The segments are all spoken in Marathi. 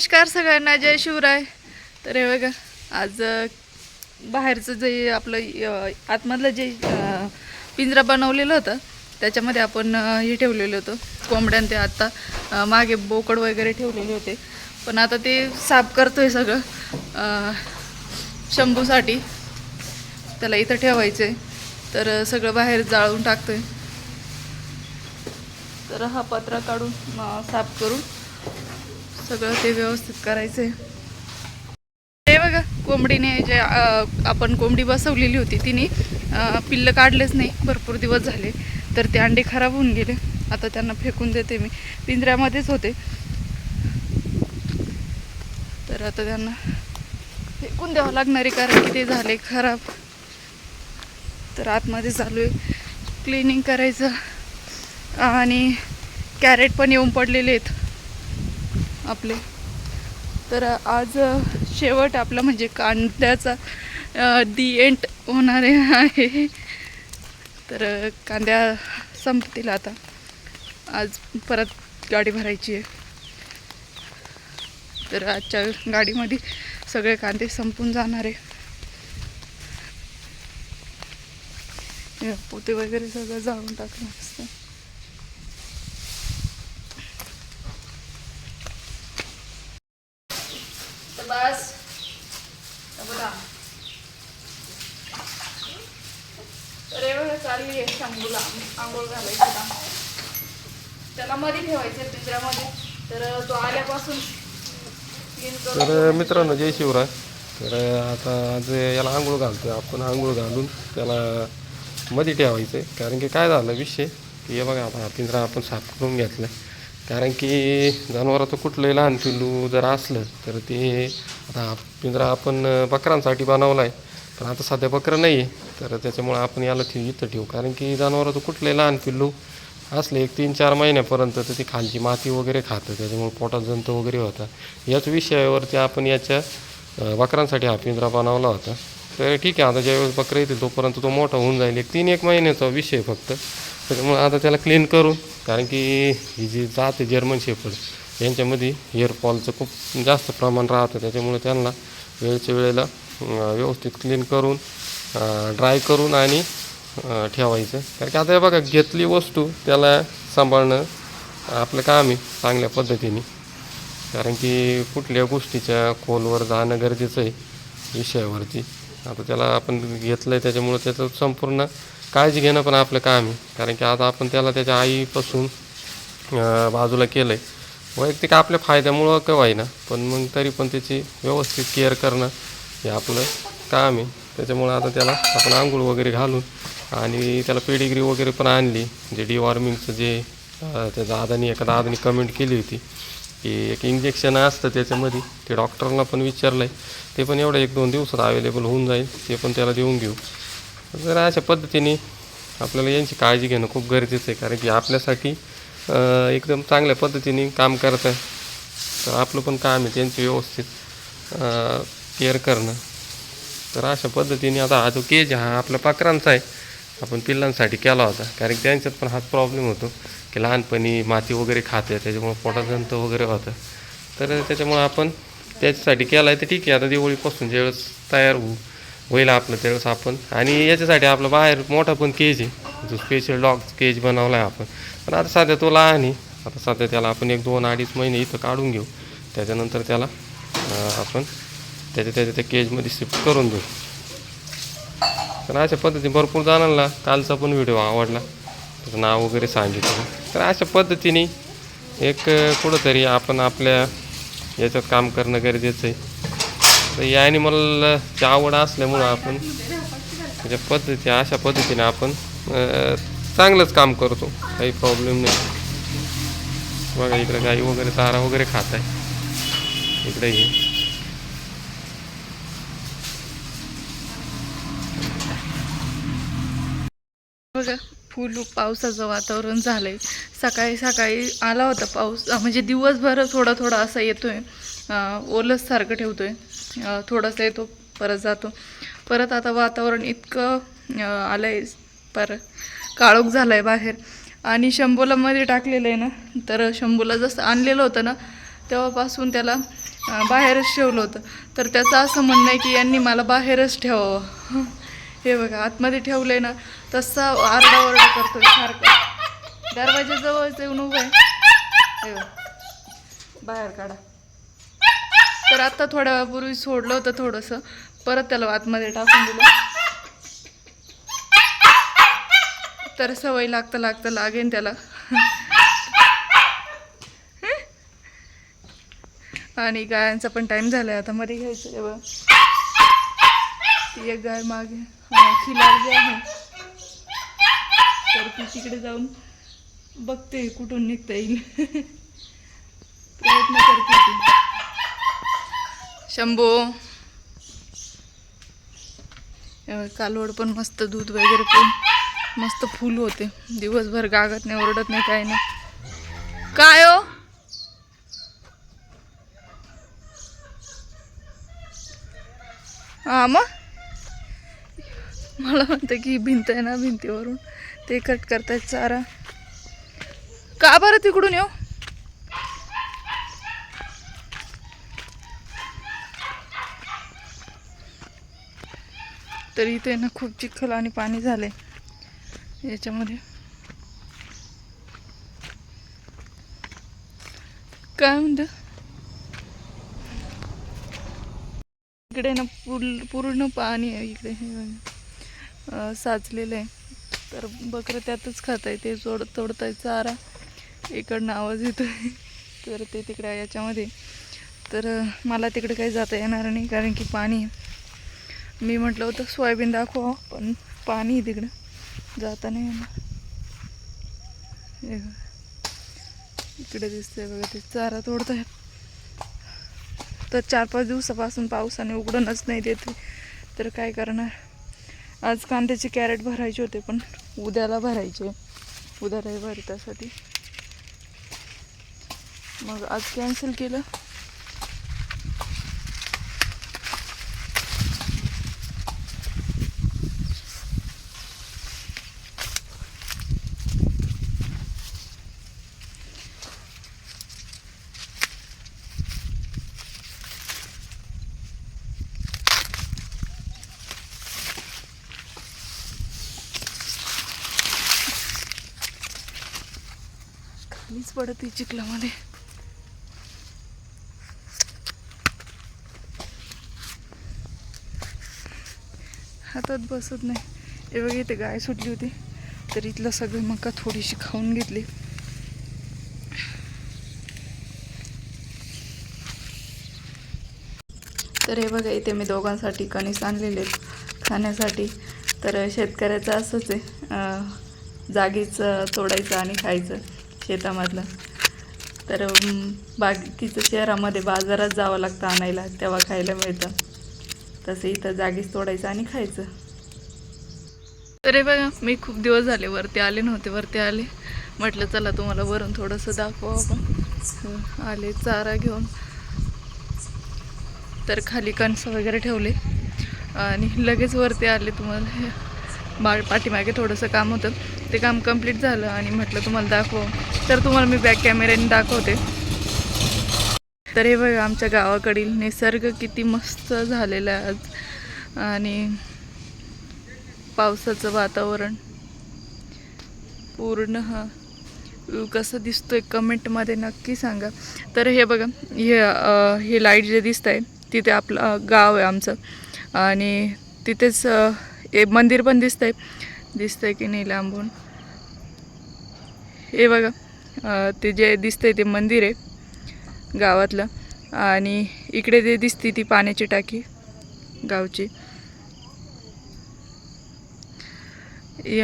नमस्कार सगळ्यांना जय शिवराय. तर हे बघा आज बाहेरचं जे आपलं आतमधलं जे पिंजरा बनवलेलं होतं त्याच्यामध्ये आपण हे ठेवलेलं होतं. कोंबड्यां ते आत्ता मागे बोकड वगैरे ठेवलेले होते. पण आता ते साफ करतोय सगळं. शंभूसाठी. त्याला इथं ठेवायचं आहे तर सगळं बाहेर जाळून टाकतोय. तर हा पत्रा काढून साफ करून सगळं ते व्यवस्थित करायचं आहे बघा कोंबडीने जे आपण कोंबडी बसवलेली होती तिने पिल्लं काढलेच नाही. भरपूर दिवस झाले. तर ते अंडे खराब होऊन गेले. आता त्यांना फेकून देते मी. पिंजऱ्यामध्येच होते. तर आता त्यांना फेकून द्यावं लागणार आहे कारण की ते झाले खराब. तर आतमध्ये चालू आहे. क्लिनिंग करायचं. आणि कॅरेट पण येऊन पडलेले आहेत. आपले. तर आज शेवट आपला म्हणजे कांद्याचा दी एंड होणार आहे. तर कांद्या संपतील आता. आज परत गाडी भरायची आहे. तर आजच्या गाडीमध्ये सगळे कांदे संपून जाणार आहे. पोते वगैरे सगळं जाळून टाकलं असतं. बस. बघा तर चालली आहे शंभूला आंघोळ घालायची का त्याला मध्ये ठेवायचं पिंजऱ्यामध्ये. तर तो आल्यापासून तर मित्रांनो जय शिवराय. तर आता आज याला आंघोळ घालतोय आपण आंघोळ घालून त्याला मध्ये ठेवायचं आहे कारण की काय झालं विषय की हे बघा आता हा पिंजरा आपण साफ करून घेतला कारण की जनावराचं कुठलंही लहान पिल्लू जर असलं तर ते आता हा पिंजरा आपण बकरांसाठी बनवला आहे पण आता सध्या बकरं नाही आहे तर त्याच्यामुळं आपण याला ठेव इथं ठेवू. कारण की जनावराचं कुठलंही लहान पिल्लू असले एक तीन चार महिन्यापर्यंत तर ती खालची माती वगैरे खातं. त्याच्यामुळे पोटात जंत वगैरे होता. याच विषयावरती आपण याच्या बकरांसाठी हा पिंजरा बनवला होता. तर ठीक आहे आता ज्यावेळेस बकरं येतील तोपर्यंत तो मोठा होऊन जाईल. एक तीन एक महिन्याचा विषय फक्त. त्याच्यामुळं आता त्याला क्लीन करून कारण की ही जी जात आहे जर्मन शेफर्ड यांच्यामध्ये हेअरफॉलचं खूप जास्त प्रमाण राहतं. त्याच्यामुळे त्यांना वेळच्या वेळेला व्यवस्थित क्लीन करून ड्राय करून आणि ठेवायचं. कारण की आता हे बघा घेतली वस्तू त्याला सांभाळणं आपलं काम आहे चांगल्या पद्धतीने. कारण की कुठल्या गोष्टीच्या खोलवर जाणं गरजेचं आहे विषयावरती. आता त्याला आपण घेतलं आहे त्याच्यामुळं त्याचं संपूर्ण काळजी घेणं पण आपलं काम आहे. कारण की आता आपण त्याला त्याच्या आईपासून बाजूला केलं आहे वैयक्तिक आपल्या फायद्यामुळं का ना पण मग तरी पण त्याची व्यवस्थित केअर करणं हे आपलं काम आहे. त्याच्यामुळं आता त्याला आपण आंघोळ वगैरे घालून आणि त्याला पेडिग्री वगैरे पण आणली. जे डिवॉर्मिंगचं जे त्या दादानी एका दादानी कमेंट केली होती की एक इंजेक्शन असतं त्याच्यामध्ये. ते डॉक्टरला पण विचारलं आहे ते पण एवढं एक दोन दिवसात अवेलेबल होऊन जाईल. ते पण त्याला देऊन घेऊ. जर अशा पद्धतीने आपल्याला यांची काळजी घेणं खूप गरजेचं आहे कारण की आपल्यासाठी एकदम चांगल्या पद्धतीने काम करत आहे. तर आपलं पण काम आहे त्यांची व्यवस्थित केअर करणं. तर अशा पद्धतीने आता हा जो केज हा आपल्या पाकरांचा आहे. आपण पिल्लांसाठी केला होता कारण की त्यांच्यात पण हाच प्रॉब्लेम होतो की लहानपणी माती वगैरे खाते त्याच्यामुळं पोटाजंत वगैरे होतं. तर त्याच्यामुळं आपण त्याच्यासाठी केला आहे तर ठीक आहे आता दिवाळीपासून ज्यावेळेस तयार होऊ होईल आपलं त्यावेळेस आपण. आणि याच्यासाठी आपलं बाहेर मोठा पण केज आहे. जो स्पेशल डॉग केज बनवला आहे आपण. पण आता सध्या तो लहान आहे. आता सध्या त्याला आपण एक दोन अडीच महिने इथं काढून घेऊ. त्याच्यानंतर त्याला आपण त्याच्या त्याच्या त्या केजमध्ये शिफ्ट करून देऊ. तर अशा पद्धतीने भरपूर जणांना कालचा पण व्हिडिओ आवडला. त्याचं नाव वगैरे सांगितलं. तर अशा पद्धतीने एक कुठंतरी आपण आपल्या याच्यात काम करणं गरजेचं आहे. तर या ॲनिमलची आवड असल्यामुळं आपण त्याच्या पद्धती अशा पद्धतीने आपण चांगलंच काम करतो. काही प्रॉब्लेम नाही. बघा इकडे गाई वगैरे चारा वगैरे खात आहे. इकडे हे. बघा फुल पावसाचं वातावरण झालंय. सकाळी सकाळी आला होता पाऊस. म्हणजे दिवसभर थोडा थोडा असा येतोय. अं, ओलच सारखं ठेवतोय. थोडंसं येतो परत जातो. परत आता वातावरण इतकं आलं आहे पर काळोख झालं आहे बाहेर. आणि शंभूला मध्ये टाकलेलं आहे ना तर शंभूला जसं आणलेलं होतं ना तेव्हापासून त्याला बाहेरच ठेवलं होतं. तर त्याचं असं म्हणणं आहे की यांनी मला बाहेरच ठेवावं. हे बघा आतमध्ये ठेवलं आहे ना तसा आरडाओरडा करतो सारखं. दरवाजाजवळच येऊन उभं आहे. हे बाहेर काढा. तर आता थोड्या वेळापूर्वी सोडलं होतं थोडंसं. परत त्याला आतमध्ये टाकून दिलं. तर सवय लागतं लागतं लागेन त्याला. आणि गायांचा पण टाइम झालाय आता. मध्ये घ्यायचं आहे बघ. ती एक गाय मागे. हा, खिलार जी आहे. तर ती तिकडे जाऊन बघते कुठून निघता येईल प्रयत्न करते ती शंभू. हे कालवड पण मस्त दूध वगैरे पण मस्त फुल होते. दिवसभर गागत नाही ओरडत नाही काय नाही. काय हो? हा मग? मला म्हणतं की भिंत आहे ना भिंतीवरून. ते कट करतायत चारा का बरं तिकडून येऊ? तर इथे ना खूप चिखल आणि पाणी झालंय. याच्यामध्ये. काय म्हणतं? इकडे ना पूल पूर्ण पाणी आहे इकडे. हे साचलेलं आहे. तर बकरं त्यातच खात आहे ते जोड तोडत आहे चारा. इकडनं आवाज येतोय. तर ते तिकडे याच्यामध्ये. तर मला तिकडे काही जाता येणार नाही कारण की पाणी आहे. मी म्हटलं होतं सोयाबीन दाखवा पण पाणी तिकडं. जाता नाही येणार. हे इकडे दिसतंय बघा ते चारा तोडतायत. तर चार पाच दिवसापासून पावसाने उघडूनच नाही देते तर काय करणार? आज कांद्याचे कॅरेट भरायचे होते पण उद्याला भरायचे. उद्या रविवारी त्यासाठी. मग आज कॅन्सल केलं. पडत ती चिखलामध्ये. हातात बसत नाही. हे बघा इथे गाय सुटली होती. तर इथलं सगळं मका थोडीशी खाऊन घेतली. तर हे बघा इथे मी दोघांसाठी कणीस आणलेले खाण्यासाठी. तर शेतकऱ्याचं असंच आहे. जागीच तोडायचं आणि खायचं. शेतामधलं. तर बाकीचं शहरामध्ये बाजारात जावं लागतं आणायला तेव्हा खायला मिळतं. तसं इथं जागीच तोडायचं आणि खायचं. अरे बघा मी खूप दिवस झाले वरती आले नव्हते वरती आले. म्हटलं चला तुम्हाला वरून थोडंसं दाखवा आपण. आले चारा घेऊन. तर खाली कणस वगैरे ठेवले. आणि लगेच वरती आले तुम्हाला. हे बा पाठीमागे थोडंसं काम होतं. ते काम कंप्लीट झालं आणि म्हटलं तुम्हाला दाखव. तर तुम्हाला मी बॅक कॅमेऱ्याने दाखवते. तर हे बघा आमच्या गावाकडील निसर्ग किती मस्त झालेला आहे आज. आणि पावसाचं वातावरण. पूर्ण हा कसं दिसतोय कमेंटमध्ये नक्की सांगा. तर हे बघा हे हे लाइट जे दिसत आहे तिथे आपलं गाव आहे आमचं. आणि तिथेच हे मंदिर पण दिसतं आहे दिसतं आहे की नाही लांबून. हे बघा ते जे दिसतंय ते मंदिर आहे गावातलं. आणि इकडे जे दिसते ती पाण्याची टाकी गावची.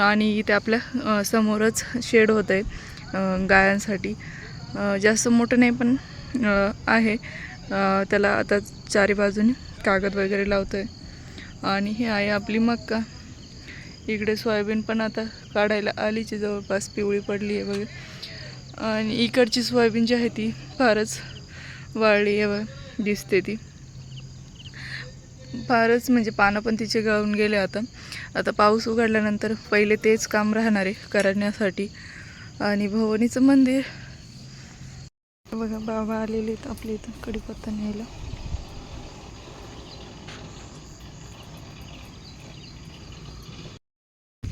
आणि इथे आपल्या समोरच शेड होत आहे गायांसाठी. जास्त मोठं नाही पण आहे. त्याला आता चारी बाजूने कागद वगैरे लावतो आहे आणि हे आहे आपली मक्का. इकडे सोयाबीन पण आता काढायला आलीची जवळपास पिवळी पडली आहे बघा. आणि इकडची सोयाबीन जी आहे ती फारच वाळली आहे बघा दिसते ती. फारच म्हणजे पानं पण तिचे गळून गेले आता. आता पाऊस उघडल्यानंतर पहिले तेच काम राहणार आहे करण्यासाठी. आणि भवानीचं मंदिर. बघा बाबा आलेले आहेत आपल्या इथं कडीपत्ता न्यायला.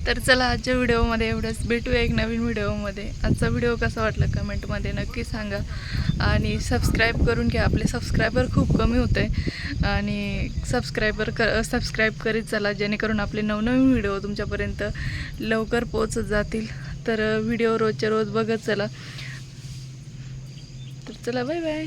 तर चला आजच्या व्हिडिओमध्ये एवढंच. भेटूया एक नवीन व्हिडिओमध्ये. आजचा व्हिडिओ कसा वाटला कमेंटमध्ये नक्की सांगा. आणि सबस्क्राईब करून घ्या. आपले सबस्क्रायबर खूप कमी होते आणि सबस्क्रायबर क सबस्क्राईब करीत चला जेणेकरून आपले नवनवीन व्हिडिओ तुमच्यापर्यंत लवकर पोचत जातील. तर व्हिडिओ रोजच्या रोज बघत चला. तर चला बाय बाय